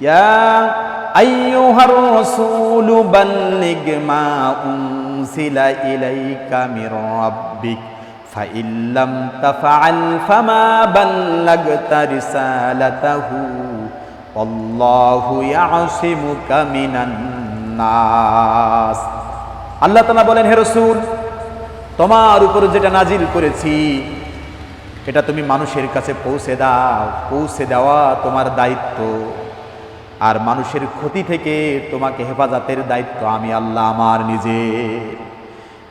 يا أيها الرسول بلغ ما أنزل إليك من ربك فإن لم تفعل فما بلغت رسالته والله يعصمك من الناس আল্লাহ তালা বলেন হে রসুল তোমার উপর যেটা নাজিল করেছি এটা তুমি মানুষের কাছে পৌঁছে দাও পৌঁছে দেওয়া তোমার দায়িত্ব আর মানুষের ক্ষতি থেকে তোমাকে হেফাজতের দায়িত্ব আমি আল্লাহ আমার নিজে।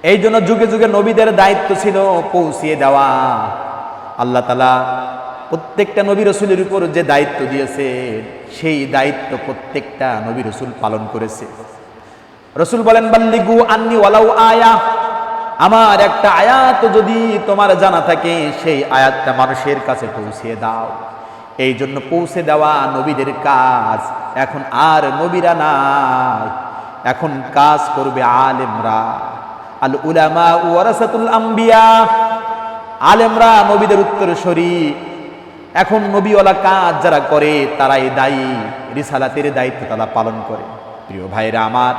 এই জন্য যুগে যুগে নবীদের দায়িত্ব ছিল পৌঁছিয়ে দেওয়া। আল্লাহ তালা প্রত্যেকটা নবী রসুলের উপর যে দায়িত্ব দিয়েছে, সেই দায়িত্ব প্রত্যেকটা নবী রসুল পালন করেছে। রসুল বলেন, বাল্লিগু আন্নি ওয়ালাউ আয়া। আমার একটা আয়াত যদি তোমার জানা থাকে, সেই আয়াতটা মানুষের কাছে পৌঁছিয়ে দাও। এই জন্য পৌঁছে দেওয়া নবীদের কাজ। এখন আর নবীরা নাই। এখন কাজ করবে আলেমরা। আল উলামা ওয়ারাসাতুল আম্বিয়া। আলেমরা নবীদের উত্তরসূরি এখন নবীওয়ালা কাজ যারা করে, তারাই দায়ী। রিসালাতের দায়িত্ব তারা পালন করে। প্রিয় ভাইরা আমার,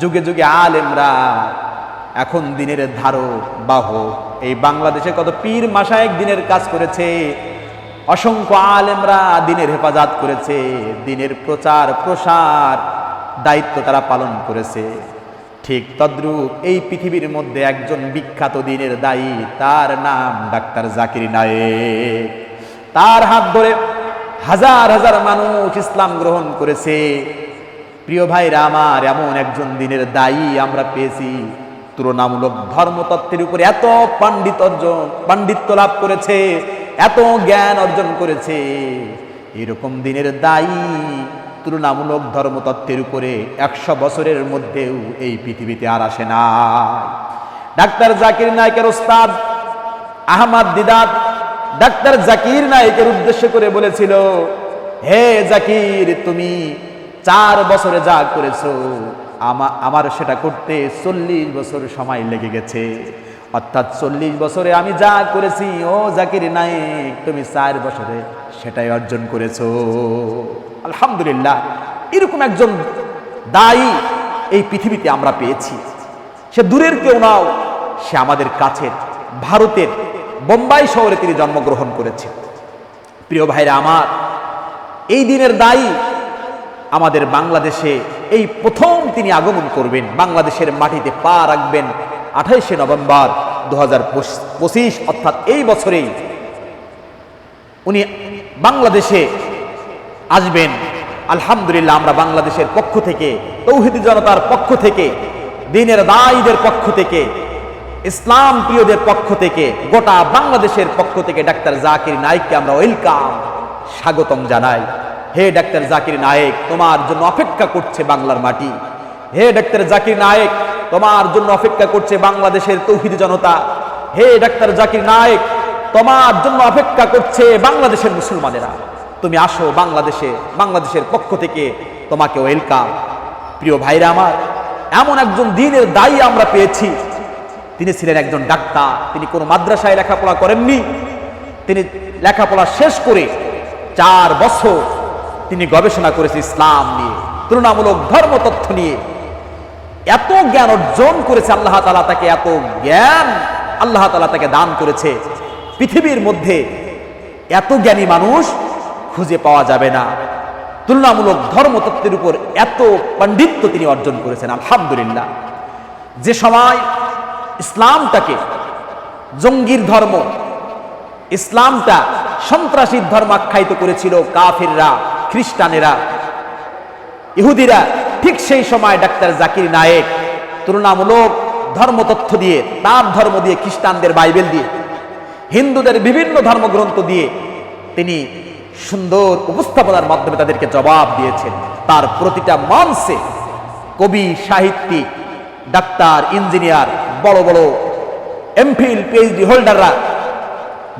যুগে যুগে আলেমরা এখন দিনের ধারক বাহ এই বাংলাদেশে কত পীর মাসায়েক দিনের কাজ করেছে অসংখ্য আলেমরা দিনের হেফাজত করেছে, দিনের প্রচার, প্রসার দায়িত্ব তারা পালন করেছে। ঠিক তদ্রূপ এই পৃথিবীর মধ্যে একজন বিখ্যাত দিনের দায়ী, তার নাম ডাক্তার জাকির নায়েক। তার হাত ধরে হাজার হাজার মানুষ ইসলাম গ্রহণ করেছে। প্রিয় ভাইরা, আমার এমন একজন দিনের দায়ী আমরা পেয়েছি। তুলনামূলক ধর্মতত্ত্বের উপরে এত পাণ্ডিত অর্জন, পাণ্ডিত্য লাভ করেছে। এত জ্ঞান অর্জন করেছে। এরকম দিনের দায়ী, তুলনামূলক ধর্মতত্ত্বের উপরে একশো বছরের মধ্যেও এই পৃথিবীতে আর আসে না। ডাক্তার জাকির নায়কের ওস্তাদ আহমদ দিদাত ডাক্তার জাকির নায়কের উদ্দেশ্য করে বলেছিল, হে জাকির, তুমি চার বছরে যা করেছ, আমা- আমার সেটা করতে চল্লিশ বছর সময় লেগে গেছে। অর্থাৎ চল্লিশ বছরে আমি যা করেছি, ও জাকির নায়েক তুমি চার বছরে সেটাই অর্জন করেছ। আলহামদুলিল্লাহ, এরকম একজন দায়ী এই পৃথিবীতে আমরা পেয়েছি। সে দূরের কেউ নাও, সে আমাদের কাছের, ভারতের, বোম্বাই শহরে তিনি জন্মগ্রহণ করেছেন। প্রিয় ভাইরা আমার, এই দিনের দায়ী আমাদের বাংলাদেশে এই প্রথম তিনি আগমন করবেন, বাংলাদেশের মাটিতে পা রাখবেন আঠাইশে নভেম্বর দু হাজার পঁচিশ, অর্থাৎ এই বছরেই উনি বাংলাদেশে আসবেন। আলহামদুলিল্লাহ, আমরা বাংলাদেশের পক্ষ থেকে, তৌহিদি জনতার পক্ষ থেকে, দিনের দায়ীদের পক্ষ থেকে, ইসলাম প্রিয়দের পক্ষ থেকে, গোটা বাংলাদেশের পক্ষ থেকে ডাক্তার জাকির নায়েককে আমরা ওয়েলকাম, স্বাগতম জানাই। হে ডাক্তার জাকির নায়েক, তোমার জন্য অপেক্ষা করছে বাংলার মাটি। হে ডাক্তার জাকির নায়েক তোমার জন্য অপেক্ষা করছে বাংলাদেশের তৌহিদ জনতা। হে ডাক্তার জাকির নায়েক, তোমার জন্য অপেক্ষা করছে বাংলাদেশের মুসলমানেরা। তুমি আসো বাংলাদেশে, বাংলাদেশের পক্ষ থেকে তোমাকে ওয়েলকাম প্রিয় ভাইরা আমার, এমন একজন দিনের দায়ী আমরা পেয়েছি। তিনি ছিলেন একজন ডাক্তার, তিনি কোনো মাদ্রাসায় লেখাপড়া করেননি। তিনি লেখাপড়া শেষ করে চার বছর তিনি গবেষণা করেছে ইসলাম নিয়ে, তুলনামূলক ধর্মতথ্য নিয়ে। এত জ্ঞান অর্জন করেছে আল্লাহ তালা তাকে, এত জ্ঞান আল্লাহ তালা তাকে দান করেছে। পৃথিবীর মধ্যে এত জ্ঞানী মানুষ খুঁজে পাওয়া যাবে না। তুলনামূলক ধর্মতত্ত্বের উপর এত পাণ্ডিত্য তিনি অর্জন করেছেন, আলহামদুলিল্লাহ। যে সময় ইসলামটাকে, জঙ্গির ধর্ম, ইসলামটা সন্ত্রাসীর ধর্ম আখ্যায়িত করেছিল কাফিররা, খ্রিস্টানেরা, ইহুদিরা ঠিক সেই সময় ডাক্তার জাকির নায়েক তুলনামূলক ধর্মতথ্য দিয়ে, তার ধর্ম দিয়ে, খ্রিস্টানদের বাইবেল দিয়ে, হিন্দুদের বিভিন্ন ধর্মগ্রন্থ দিয়ে তিনি সুন্দর উপস্থাপনার মাধ্যমে তাদেরকে জবাব দিয়েছেন। তার প্রতিটা মঞ্চে কবি, সাহিত্যিক, ডাক্তার, ইঞ্জিনিয়ার, বড় বড় এমফিল পিএইচডি হোল্ডাররা,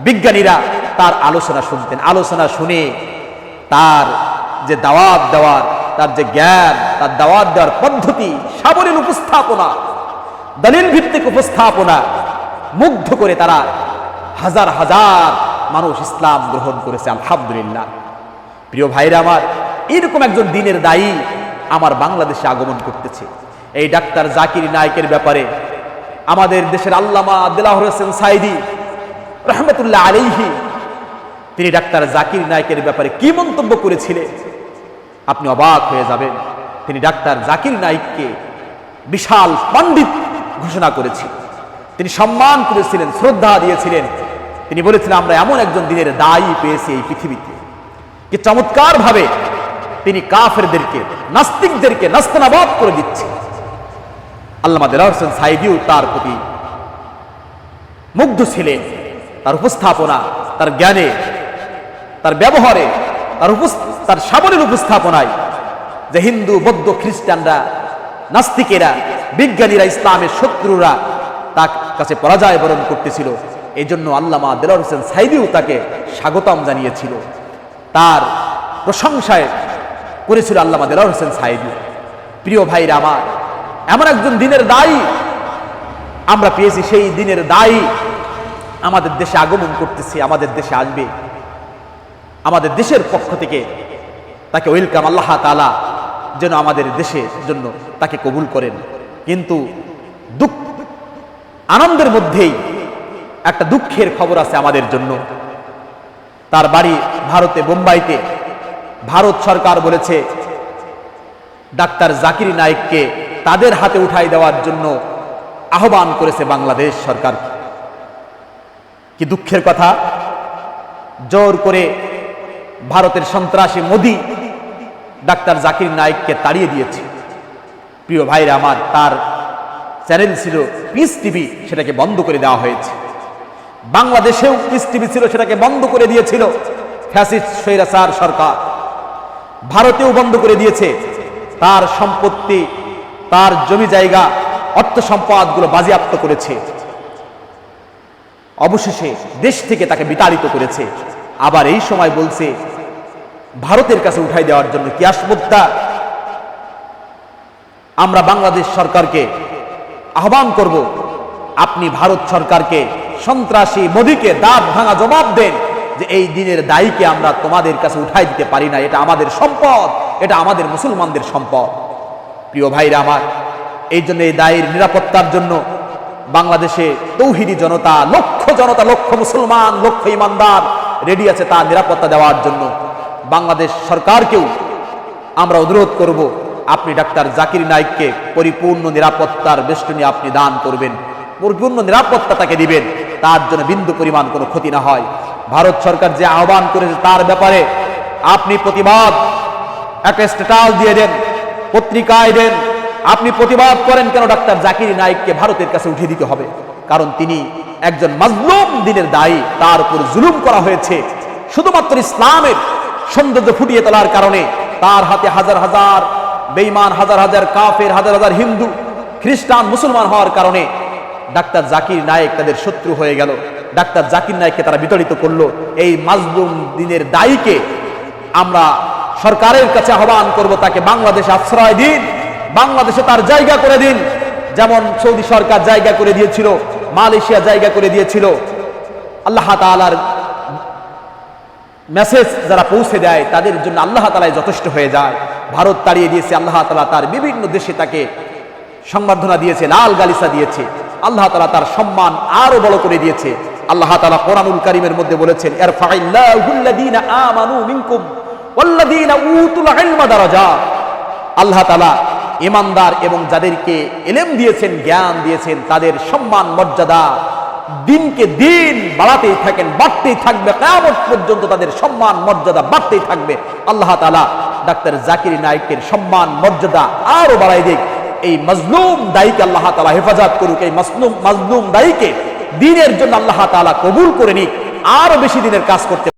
বিজ্ঞানীরা তার আলোচনা শুনতেন। আলোচনা শুনে তার যে দাওয়াত দেওয়ার তার যে জ্ঞান, তার দাওয়াত দেওয়ার পদ্ধতি, সাবলীল উপস্থাপনা, দলিল ভিত্তিক উপস্থাপনা, মুগ্ধ করে তারা হাজার হাজার মানুষ ইসলাম গ্রহণ করেছে, আলহামদুলিল্লাহ। প্রিয় ভাইরা আমার, এরকম একজন দিনের দায়ী আমার বাংলাদেশে আগমন করতেছে এই ডাক্তার জাকির নায়কের ব্যাপারে আমাদের দেশের আল্লামা দিলাহ হোসেন সাইদি রহমতুল্লাহ আলাইহি, তিনি ডাক্তার জাকির নায়কের ব্যাপারে কি মন্তব্য করেছিলেন? আপনি অবাক হয়ে যাবেন। তিনি ডাক্তার জাকির নাইককে বিশাল পণ্ডিত ঘোষণা করেছিলেন তিনি সম্মান করেছিলেন, শ্রদ্ধা দিয়েছিলেন। তিনি বলেছিলেন আমরা এমন একজন দিনের দায়ী পেয়েছি এই পৃথিবীতে। কি চমৎকার ভাবে তিনি কাফেরদেরকে, নাস্তিকদেরকে নাস্তানাবাদ করে দিচ্ছে আল্লামা দেলা হোসেন সাইদিও তার প্রতি মুগ্ধ ছিলেন। তার উপস্থাপনা, তার জ্ঞানে, তার ব্যবহারে, তার উপস- তার সাবলীল উপস্থাপনায় যে হিন্দু, বৌদ্ধ, খ্রিস্টানরা, নাস্তিকেরা, বিজ্ঞানীরা, ইসলামের শত্রুরা তার কাছে পরাজয় বরণ করতেছিল এই জন্য আল্লামা দেলার হোসেন সাইদিও তাকে স্বাগতম জানিয়েছিল। তার প্রশংসায় করেছিল আল্লামা দেলার হোসেন সাইদি প্রিয় ভাইরা আমার, এমন একজন দিনের দায়ী আমরা পেয়েছি, সেই দিনের দায়ী আমাদের দেশে আগমন করতেছে, আমাদের দেশে আসবে। আমাদের দেশের পক্ষ থেকে তাকে ওয়েলকাম আল্লাহ তালা যেন আমাদের দেশের জন্য তাকে কবুল করেন। কিন্তু দুঃখ, আনন্দের মধ্যেই একটা দুঃখের খবর আছে আমাদের জন্য। তার বাড়ি ভারতে, বোম্বাইতে ভারত সরকার বলেছে, ডাক্তার জাকির নায়েককে তাদের হাতে উঠাই দেওয়ার জন্য আহ্বান করেছে বাংলাদেশ সরকার। কি দুঃখের কথা? জোর করে ভারতের সন্ত্রাসী মোদি ডাক্তার জাকির নায়েককে তাড়িয়ে দিয়েছে। প্রিয় ভাইরা আমার, তার চ্যানেল ছিল পিস টিভি সেটাকে বন্ধ করে দেওয়া হয়েছে। বাংলাদেশেও পিস টিভি ছিল, সেটাকে বন্ধ করে দিয়েছিল ফ্যাসিস্ট সৈরাসার সরকার। ভারতেও বন্ধ করে দিয়েছে। তার সম্পত্তি, তার জমি জায়গা, অর্থ সম্পদগুলো বাজেয়াপ্ত করেছে। অবশেষে দেশ থেকে তাকে বিতাড়িত করেছে। আবার এই সময় বলছে ভারতের কাছে উঠাই দেওয়ার জন্য কি আসমুক্তা আমরা বাংলাদেশ সরকারকে আহ্বান করব, আপনি ভারত সরকারকে সন্ত্রাসী মোদীকে দাঁত ভাঙা জবাব দেন যে এই দিনের দায়ীকে আমরা তোমাদের কাছে উঠাই দিতে পারি না, এটা আমাদের সম্পদ, এটা আমাদের মুসলমানদের সম্পদ। প্রিয় ভাইরা আমার, এই জন্য এই দায়ের নিরাপত্তার জন্য বাংলাদেশে তৌহিদি জনতা, লক্ষ জনতা, লক্ষ মুসলমান, লক্ষ ইমানদার রেডি আছে তা নিরাপত্তা দেওয়ার জন্য। বাংলাদেশ সরকারকেও আমরা অনুরোধ করব, আপনি ডাক্তার জাকির নাইককে পরিপূর্ণ নিরাপত্তার বেষ্টনী আপনি দান করবেন, পরিপূর্ণ নিরাপত্তা তাকে দিবেন, তার জন্য বিন্দু পরিমাণ কোনো ক্ষতি না হয়। ভারত সরকার যে আহ্বান করেছে তার ব্যাপারে আপনি প্রতিবাদ, একটা স্ট্যাটাস দিয়ে দেন, পত্রিকায় দেন, আপনি প্রতিবাদ করেন কেন ডাক্তার জাকির নাইককে ভারতের কাছে উঠিয়ে দিতে হবে? কারণ তিনি একজন মাজলুম দিনের দায়ী, তার উপর জুলুম করা হয়েছে। শুধুমাত্র ইসলামের সৌন্দর্য ফুটিয়ে তোলার কারণে তার হাতে হাজার হাজার বেইমান হাজার হাজার কাফের, হাজার হাজার হিন্দু, খ্রিস্টান, মুসলমান হওয়ার কারণে ডাক্তার জাকির নায়েক তাদের শত্রু হয়ে গেল। ডাক্তার জাকির নায়েককে তারা বিতাড়িত করল। এই মাজলুম দিনের দায়ীকে আমরা সরকারের কাছে আহ্বান করব, তাকে বাংলাদেশে আশ্রয় দিন, বাংলাদেশে তার জায়গা করে দিন। যেমন সৌদি সরকার জায়গা করে দিয়েছিল, মালয়েশিয়া জায়গা করে দিয়েছিল। আল্লাহ তাআলার মেসেজ যারা পৌঁছে দেয়, তাদের জন্য আল্লাহ তালায় যথেষ্ট হয়ে যায়। ভারত তাড়িয়ে দিয়েছে, আল্লাহ তালা তার বিভিন্ন দেশে তাকে সংবর্ধনা দিয়েছে, লাল গালিসা দিয়েছে। আল্লাহ তালা তার সম্মান আরও বড় করে দিয়েছে। আল্লাহ তালা কোরআনুল কারিমের মধ্যে বলেছেন দারাজাত আল্লাহ তালা ইমানদার এবং যাদেরকে এলেম দিয়েছেন, জ্ঞান দিয়েছেন, তাদের সম্মান, মর্যাদা দিনকে দিন বাড়াতেই থাকেন, বাড়তেই থাকবে কেমন পর্যন্ত তাদের সম্মান, মর্যাদা বাড়তেই থাকবে। আল্লাহ তালা ডাক্তার জাকির নায়কের সম্মান, মর্যাদা আরও বাড়াই দিক। এই মজলুম দায়ীকে আল্লাহ তালা হেফাজত করুক, এই মজলুম মজলুম দায়ীকে দিনের জন্য আল্লাহ তালা কবুল করে নিক আরও বেশি দিনের কাজ করতে